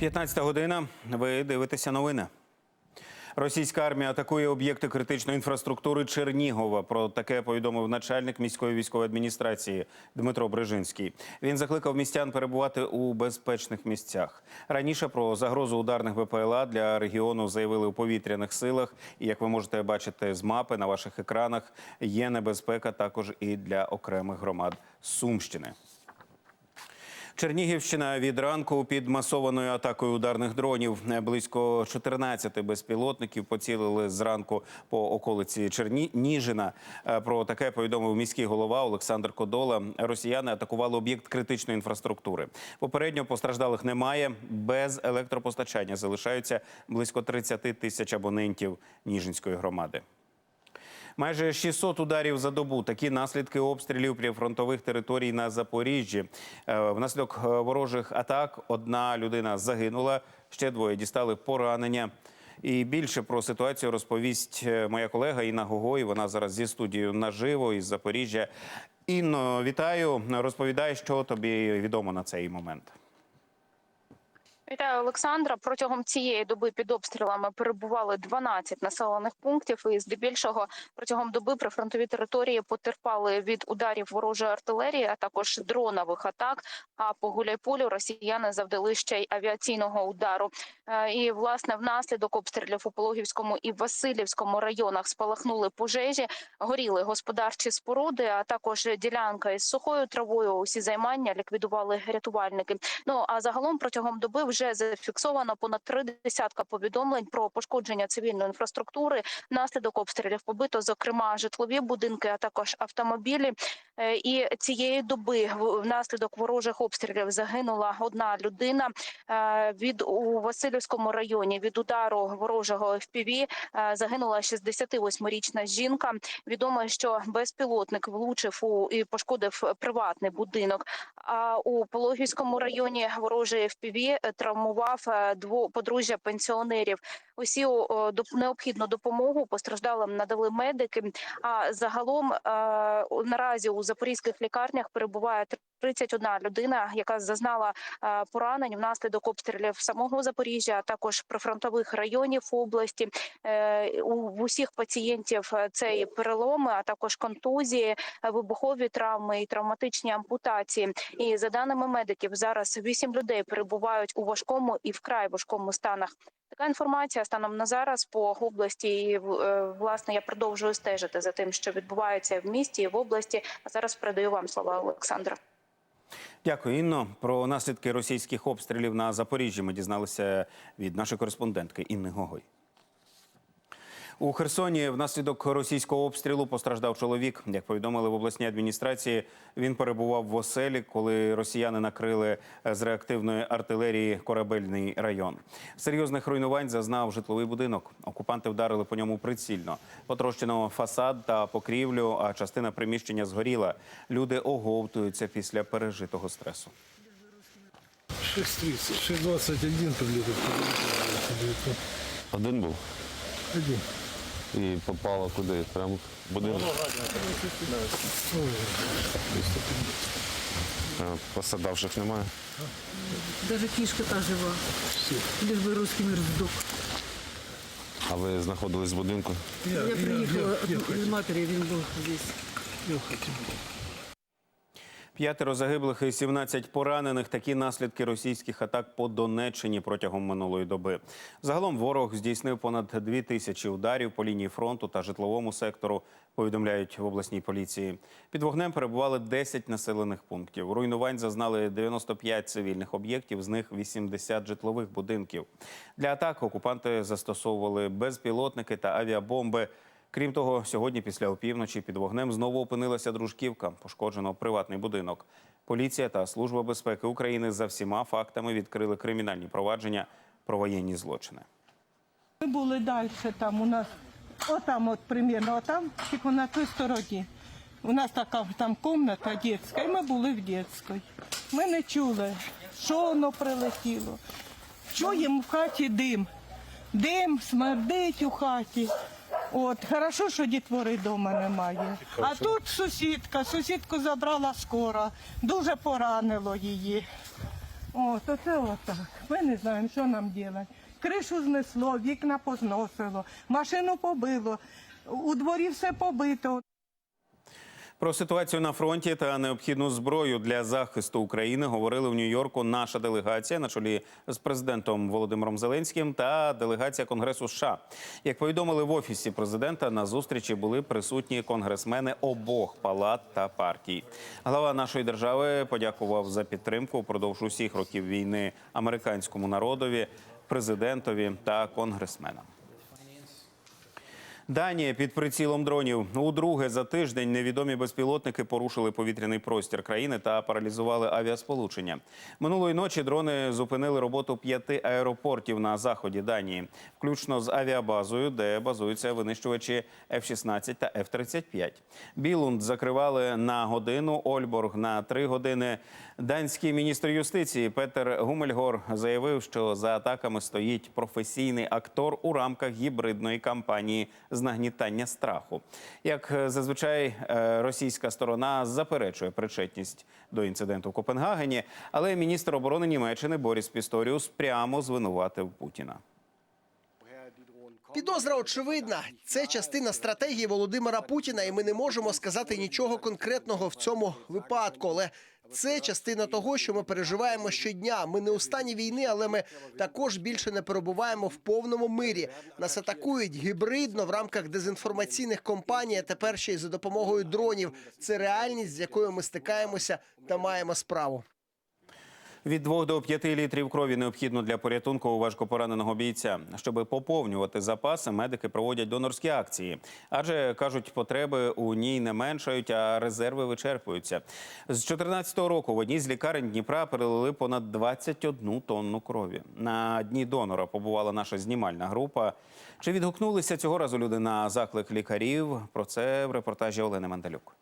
15 година. Ви дивитеся новини. Російська армія атакує об'єкти критичної інфраструктури Чернігова. Про таке повідомив начальник міської військової адміністрації Дмитро Брижинський. Він закликав містян перебувати у безпечних місцях. Раніше про загрозу ударних БПЛА для регіону заявили у повітряних силах. І як ви можете бачити з мапи на ваших екранах, є небезпека також і для окремих громад Сумщини. Чернігівщина від ранку під масованою атакою ударних дронів. Близько 14 безпілотників поцілили зранку по околиці Черніжина. Е, Про таке повідомив міський голова Олександр Кодола. Росіяни атакували об'єкт критичної інфраструктури. Попередньо постраждалих немає. Без електропостачання залишаються близько 30 тисяч абонентів Ніжинської громади. Майже 600 ударів за добу. Такі наслідки обстрілів прифронтових територій на Запоріжжі. Е, Внаслідок е, ворожих атак одна людина загинула, ще двоє дістали поранення. І більше про ситуацію розповість е, моя колега Інна Гогой. Вона зараз зі студією наживо із Запоріжжя. Інно, вітаю. Розповідай, що тобі відомо на цей момент. Вітаю, Олександра. Протягом цієї доби під обстрілами перебували 12 населених пунктів. І здебільшого протягом доби прифронтові території потерпали від ударів ворожої артилерії, а також дронових атак. А по Гуляйполю росіяни завдали ще й авіаційного удару. Е, І власне внаслідок обстрілів у Пологівському і Васильівському районах спалахнули пожежі, горіли господарчі споруди, а також ділянка із сухою травою. Усі займання ліквідували рятувальники. Ну а загалом протягом доби вже зафіксовано понад три десятка повідомлень про пошкодження цивільної інфраструктури. Внаслідок обстрілів побито, зокрема, житлові будинки, а також автомобілі. Е, І цієї доби внаслідок ворожих обстрілів загинула одна людина Е, від у Васильівському районі. Від удару ворожого FPV е, загинула 68-річна жінка. Відомо, що безпілотник влучив у і пошкодив приватний будинок. А у Пологівському районі ворожий FPV травмував е, дво подружжя пенсіонерів. Усі необхідну допомогу постраждалим надали медики. А загалом е, наразі у запорізьких лікарнях перебуває 31 людина, яка зазнала е, поранень внаслідок обстрілів самого Запоріжжя, а також прифронтових районів області. Е, У усіх пацієнтів е, це і переломи, а також контузії, вибухові травми і травматичні ампутації. І за даними медиків, зараз 8 людей перебувають у важкому і вкрай важкому станах. Така інформація станом на зараз по області. І власне я продовжую стежити за тим, що відбувається в місті і в області. А зараз передаю вам слова Олександра. Дякую, Інно. Про наслідки російських обстрілів на Запоріжжі ми дізналися від нашої кореспондентки Інни Гогой. У Херсоні внаслідок російського обстрілу постраждав чоловік. Як повідомили в обласній адміністрації, він перебував в оселі, коли росіяни накрили з реактивної артилерії корабельний район. Серйозних руйнувань зазнав житловий будинок. Окупанти вдарили по ньому прицільно. Потрощено фасад та покрівлю, а частина приміщення згоріла. Люди оговтуються після пережитого стресу. 6.30, 6.21 прилетел. прилетел. Один був Один. І попало куди? Прямо в будинок. Посадавших Пострадавших немає. Даже кішка та жива. Лишь би русський мир здох. А ви знаходились в будинку? Я, приїхала з від матері, він був здесь. П'ятеро загиблих і 17 поранених. Такі наслідки російських атак по Донеччині протягом минулої доби. Загалом ворог здійснив понад дві тисячі ударів по лінії фронту та житловому сектору. Повідомляють в обласній поліції. Під вогнем перебували 10 населених пунктів. Руйнувань зазнали 95 цивільних об'єктів, з них 80 житлових будинків. Для атак окупанти застосовували безпілотники та авіабомби. Крім того, сьогодні після опівночі під вогнем знову опинилася дружківка, пошкоджено приватний будинок. Поліція та служба безпеки України за всіма фактами відкрили кримінальні провадження про воєнні злочини. Ми були далі там у нас, отам от примерно, отам, типу на той стороні. У нас така там кімната дитяча, і ми були в дитячій. Ми не чули, що воно прилетіло. Чуємо в хаті дим. Дим смердить у хаті. От, хорошо, що дітвори вдома немає. А тут сусідка, сусідку забрала скоро, дуже поранило її. От, оце отак. Ми не знаємо, що нам робити. Кришу знесло, вікна позносило, машину побило, у дворі все побито. Про ситуацію на фронті та необхідну зброю для захисту України говорили в Нью-Йорку наша делегація на чолі з президентом Володимиром Зеленським та делегація Конгресу США. Як повідомили в офісі президента, на зустрічі були присутні конгресмени обох палат та партій. Глава нашої держави подякував за підтримку впродовж усіх років війни американському народові, президентові та конгресменам. Данія під прицілом дронів. Удруге за тиждень невідомі безпілотники порушили повітряний простір країни та паралізували авіасполучення. Минулої ночі дрони зупинили роботу п'яти аеропортів на заході Данії, включно з авіабазою, де базуються винищувачі F-16 та F-35. Білунд закривали на годину, Ольборг на три години. Данський міністр юстиції Петер Гумельгор заявив, що за атаками стоїть професійний актор у рамках гібридної кампанії з нагнітання страху. Як е, зазвичай е, російська сторона заперечує причетність до інциденту в Копенгагені, але міністр оборони Німеччини Боріс Пісторіус прямо звинуватив Путіна. Підозра очевидна. Це частина стратегії Володимира Путіна, і ми не можемо сказати нічого конкретного в цьому випадку. Але це частина того, що ми переживаємо щодня. Ми не у стані війни, але ми також більше не перебуваємо в повному мирі. Нас атакують гібридно в рамках дезінформаційних компаній. а тепер ще й за допомогою дронів. Це реальність, з якою ми стикаємося та маємо справу. Від 2 до 5 літрів крові необхідно для порятунку у важкопораненого бійця. Щоб поповнювати запаси, медики проводять донорські акції, адже кажуть, потреби у ній не меншають, а резерви вичерпуються. З 2014 року в одній з лікарень Дніпра перелили понад 21 тонну крові. На дні донора побувала наша знімальна група. Чи відгукнулися цього разу люди на заклик лікарів? Про це в репортажі Олени Мандалюк.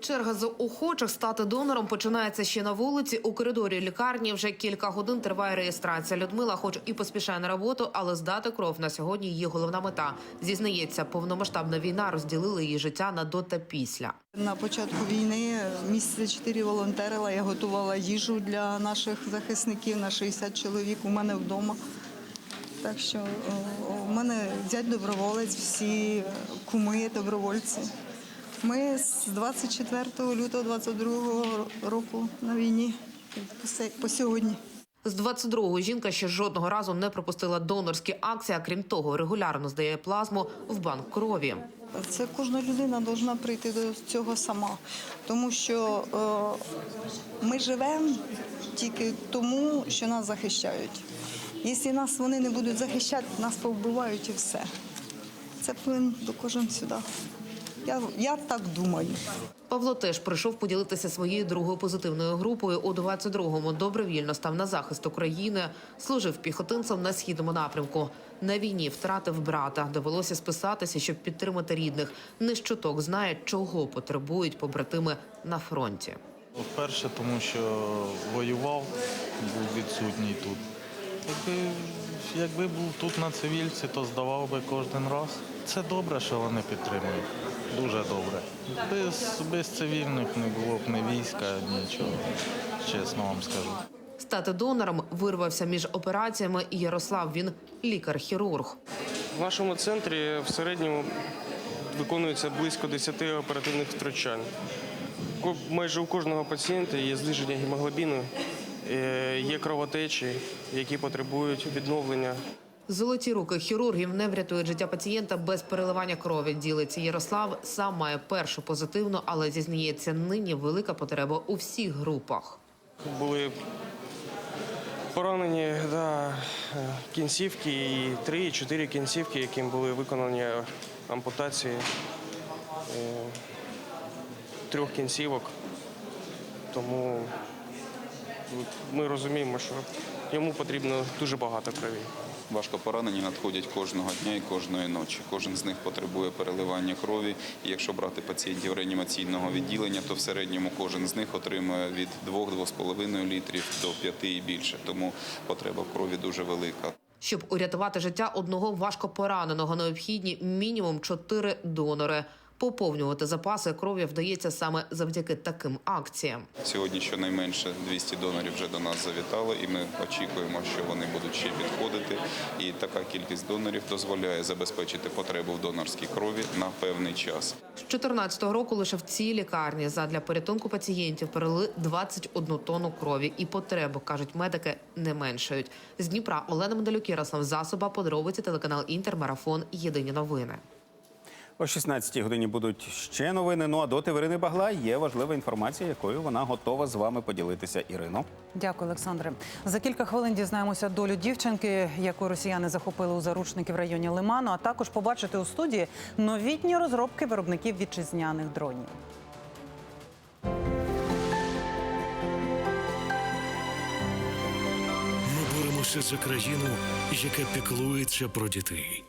Черга з охочих стати донором починається ще на вулиці. У коридорі лікарні вже кілька годин триває реєстрація. Людмила, хоч і поспішає на роботу, але здати кров на сьогодні її головна мета. Зізнається, повномасштабна війна розділила її життя на до та після. На початку війни місяці чотири волонтерила. Я готувала їжу для наших захисників на 60 чоловік у мене вдома. Так що у мене зять доброволець, всі куми добровольці. Ми з 24 лютого 22 року на війні по сьогодні. З 22-го жінка ще жодного разу не пропустила донорські акції. А крім того, регулярно здає плазму в банк крові. Це кожна людина повинна прийти до цього сама, тому що е, ми живемо тільки тому, що нас захищають. Якщо нас вони не будуть захищати, нас повбивають і все. Це повинен до кожен сюди. Я, я так думаю. Павло теж прийшов поділитися своєю другою позитивною групою. У 22-му добровільно став на захист України, служив піхотинцем на східному напрямку. На війні втратив брата. Довелося списатися, щоб підтримати рідних. Не щоток знає, чого потребують побратими на фронті. Вперше, тому що воював, був відсутній тут. Якби, якби був тут на цивільці, то здавав би кожен раз. Це добре, що вони підтримують. Дуже добре. Без, без цивільних не було б ні війська, нічого. Чесно вам скажу. Стати донором вирвався між операціями і Ярослав. Він лікар-хірург. В нашому центрі в середньому виконується близько 10 оперативних втручань. Майже у кожного пацієнта є зниження гемоглобіну, е, є кровотечі, які потребують відновлення. Золоті руки хірургів не врятують життя пацієнта без переливання крові. Ділиться Ярослав. Сам має першу позитивну, але зізнається, нині велика потреба у всіх групах. Були поранені да, кінцівки і три, і чотири кінцівки, яким були виконані ампутації е, трьох кінцівок. Тому ми розуміємо, що йому потрібно дуже багато крові. Важко поранені надходять кожного дня і кожної ночі. Кожен з них потребує переливання крові. І якщо брати пацієнтів реанімаційного відділення, то в середньому кожен з них отримує від 2-2,5 літрів до 5 і більше. Тому потреба крові дуже велика. Щоб урятувати життя одного важко пораненого, необхідні мінімум чотири донори. Поповнювати запаси крові вдається саме завдяки таким акціям. Сьогодні щонайменше 200 донорів вже до нас завітало, і ми очікуємо, що вони будуть ще підходити. І така кількість донорів дозволяє забезпечити потребу в донорській крові на певний час. З 2014 року лише в цій лікарні задля порятунку пацієнтів перелили 21 тонну крові, і потреби кажуть медики не меншають. З Дніпра Олена Медалюк, Ярослав Засоба, подробиці телеканал Інтер, марафон. Єдині новини. О 16-й годині будуть ще новини. Ну а доти Ірини Багла є важлива інформація, якою вона готова з вами поділитися. Ірино. Дякую, Олександре. За кілька хвилин дізнаємося долю дівчинки, яку росіяни захопили у заручники в районі Лиману. А також побачити у студії новітні розробки виробників вітчизняних дронів. Ми боремося за країну, яка піклується про дітей.